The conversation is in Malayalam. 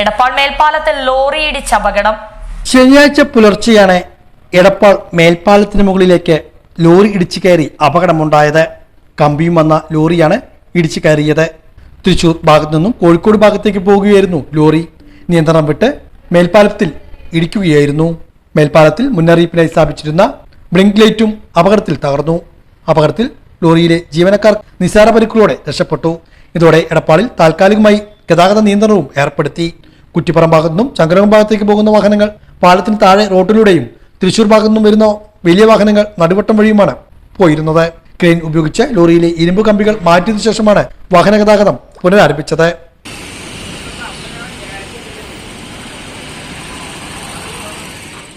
എടപ്പാൾ മേൽപ്പാലത്തിൽ ലോറി ഇടിച്ച അപകടം. ശനിയാഴ്ച പുലർച്ചെയാണ് എടപ്പാൾ മേൽപ്പാലത്തിന് മുകളിലേക്ക് ലോറി ഇടിച്ചു കയറി അപകടമുണ്ടായത്. കമ്പിയും വന്ന ലോറിയാണ് ഇടിച്ചു കയറിയത്. തൃശൂർ ഭാഗത്തു നിന്നും കോഴിക്കോട് ഭാഗത്തേക്ക് പോകുകയായിരുന്നു ലോറി. നിയന്ത്രണം വിട്ട് മേൽപ്പാലത്തിൽ ഇടിക്കുകയായിരുന്നു. മേൽപ്പാലത്തിൽ മുന്നറിയിപ്പിനായി സ്ഥാപിച്ചിരുന്ന ബ്ലിങ്ക് ലൈറ്റും അപകടത്തിൽ തകർന്നു. അപകടത്തിൽ ലോറിയിലെ ജീവനക്കാർ നിസാര പരിക്കുകളോടെ രക്ഷപ്പെട്ടു. ഇതോടെ എടപ്പാളിൽ താൽക്കാലികമായി ഗതാഗത നിയന്ത്രണവും ഏർപ്പെടുത്തി. കുറ്റിപ്പുറം ഭാഗത്തു നിന്നും ചങ്കരകം ഭാഗത്തേക്ക് പോകുന്ന വാഹനങ്ങൾ പാലത്തിന് താഴെ റോഡിലൂടെയും തൃശൂർ ഭാഗത്തു നിന്നും വരുന്ന വലിയ വാഹനങ്ങൾ നടുവട്ടം വഴിയുമാണ് പോയിരുന്നത്. ക്രെയിൻ ഉപയോഗിച്ച് ലോറിയിലെ ഇരുമ്പ് കമ്പികൾ മാറ്റിയതിനു ശേഷമാണ് വാഹന ഗതാഗതം പുനരാരംഭിച്ചത്.